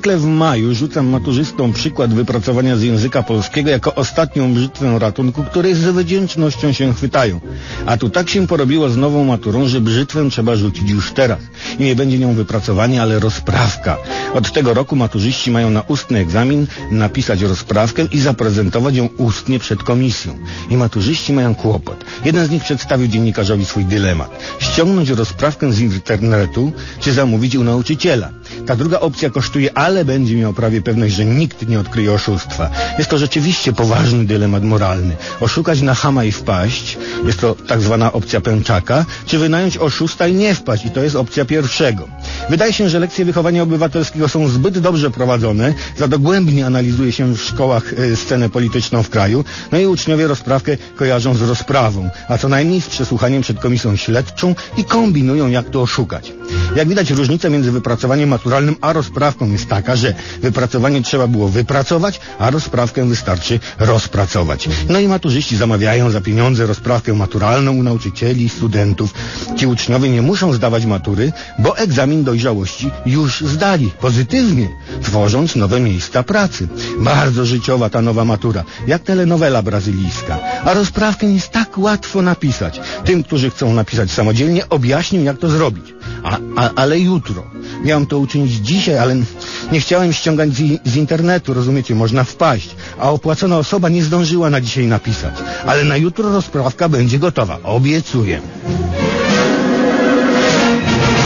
zwykle w maju rzucam maturzystom przykład wypracowania z języka polskiego jako ostatnią brzytwę ratunku, której z wdzięcznością się chwytają. A tu tak się porobiło z nową maturą, że brzytwę trzeba rzucić już teraz. I nie będzie nią wypracowanie, ale rozprawka. Od tego roku maturzyści mają na ustny egzamin napisać rozprawkę i zaprezentować ją ustnie przed komisją. I maturzyści mają kłopot. Jeden z nich przedstawił dziennikarzowi swój dylemat. Ściągnąć rozprawkę z internetu, czy zamówić u nauczyciela. Ta druga opcja kosztuje, ale będzie miał prawie pewność, że nikt nie odkryje oszustwa. Jest to rzeczywiście poważny dylemat moralny. Oszukać na chama i wpaść, jest to tak zwana opcja pęczaka, czy wynająć oszusta i nie wpaść, i to jest opcja pierwszego. Wydaje się, że lekcje wychowania obywatelskiego są zbyt dobrze prowadzone, za dogłębnie analizuje się w szkołach e, scenę polityczną w kraju, no i uczniowie rozprawkę kojarzą z rozprawą, a co najmniej z przesłuchaniem przed komisją śledczą i kombinują, jak to oszukać. Jak widać, różnica między wypracowaniem maturalnym a rozprawką jest taka, że wypracowanie trzeba było wypracować, a rozprawkę wystarczy rozpracować. No i maturzyści zamawiają za pieniądze rozprawkę maturalną u nauczycieli studentów. Ci uczniowie nie muszą zdawać matury, bo egzamin dojrzałości już zdali pozytywnie, tworząc nowe miejsca pracy. Bardzo życiowa ta nowa matura, jak telenowela brazylijska. A rozprawkę jest tak łatwo napisać. Tym, którzy chcą napisać samodzielnie, objaśnię, jak to zrobić. A, a, ale jutro. Miałem to uczynić dzisiaj, ale nie chciałem ściągać z, z internetu, rozumiecie, można wpaść. A opłacona osoba nie zdążyła na dzisiaj napisać. Ale na jutro rozprawka będzie gotowa, obiecuję.